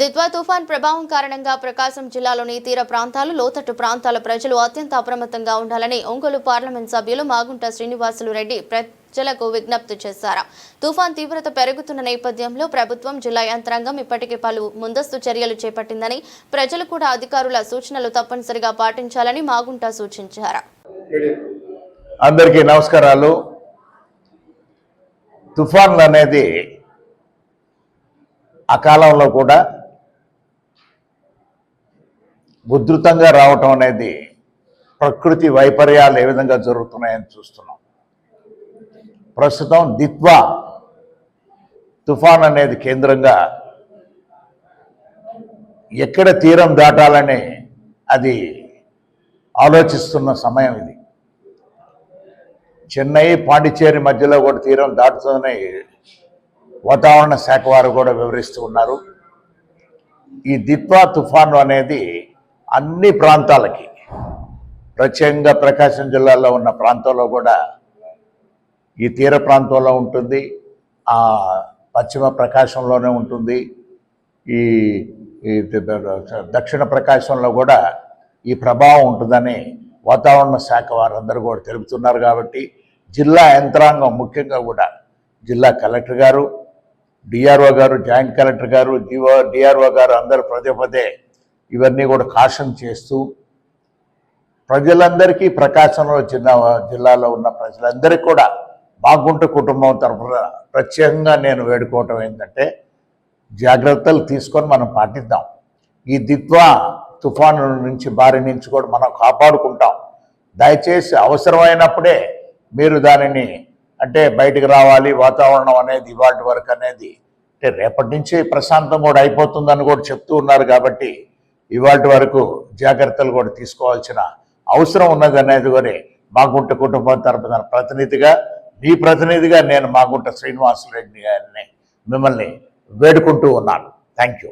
దిత్వా తుఫాన్ ప్రభావం కారణంగా ప్రకాశం జిల్లాలోని తీర ప్రాంతాలు లోతట్టు ప్రాంతాల ప్రజలు అత్యంత అప్రమత్తంగా ఉండాలని ఒంగోలు పార్లమెంట్ సభ్యులు మాగుంట శ్రీనివాసులు రెడ్డి ప్రజలకు విజ్ఞప్తి చేశారు. తుఫాన్ తీవ్రత పెరుగుతున్న నేపథ్యంలో ప్రభుత్వం జిల్లా యంత్రాంగం ఇప్పటికే పలు ముందస్తు చర్యలు చేపట్టిందని ప్రజలు కూడా అధికారుల సూచనలు తప్పనిసరిగా పాటించాలని మాగుంట సూచించారు. అందరికీ నమస్కారాలు. తుఫాన్లు అనేది అకాలంలో కూడా ఉధృతంగా రావటం అనేది ప్రకృతి వైపర్యాలు ఏ విధంగా జరుగుతున్నాయని చూస్తున్నాం. ప్రస్తుతం దిత్వా తుఫాన్ అనేది కేంద్రంగా ఎక్కడ తీరం దాటాలని అది ఆలోచిస్తున్న సమయం ఇది. చెన్నై పాండిచ్చేరి మధ్యలో కూడా తీరం దాటుతుందని వాతావరణ శాఖ వారు కూడా వివరిస్తూ ఉన్నారు. ఈ దిత్వా తుఫాను అనేది అన్ని ప్రాంతాలకి ప్రత్యేకంగా ప్రకాశం జిల్లాలో ఉన్న ప్రాంతంలో కూడా ఈ తీర ప్రాంతంలో ఉంటుంది ఆ పశ్చిమ ప్రకాశంలోనే ఉంటుంది ఈ దక్షిణ ప్రకాశంలో కూడా ఈ ప్రభావం ఉంటుందని వాతావరణ శాఖ వారందరూ కూడా తెలుపుతున్నారు కాబట్టి జిల్లా యంత్రాంగం ముఖ్యంగా కూడా జిల్లా కలెక్టర్ గారు డిఆర్ఓ గారు జాయింట్ కలెక్టర్ గారు డిఓ డిఆర్ఓ గారు అందరూ పదే పదే ఇవన్నీ కూడా కాషన్ చేస్తూ ప్రజలందరికీ ప్రకాశంలో చిన్న జిల్లాలో ఉన్న ప్రజలందరికీ కూడా బాగుంట కుటుంబం తరఫున ప్రత్యేకంగా నేను వేడుకోవటం ఏంటంటే జాగ్రత్తలు తీసుకొని మనం పాటిద్దాం. ఈ దిత్వా తుఫాను నుంచి బారి నుంచి కూడా మనం కాపాడుకుంటాం. దయచేసి అవసరమైనప్పుడే మీరు దానిని అంటే బయటకు రావాలి వాతావరణం అనేది ఇవాటి వరకు అనేది అంటే రేపటి నుంచి ప్రశాంతం కూడా అయిపోతుందని కూడా చెప్తూ ఉన్నారు కాబట్టి ఇవాటి వరకు జాగ్రత్తలు కూడా తీసుకోవాల్సిన అవసరం ఉన్నది అనేది కూడా మాగుంట కుటుంబం తరపున ప్రతినిధిగా మీ ప్రతినిధిగా నేను మాగుంట శ్రీనివాసరెడ్డి గారిని మిమ్మల్ని వేడుకుంటూ ఉన్నాను. Thank you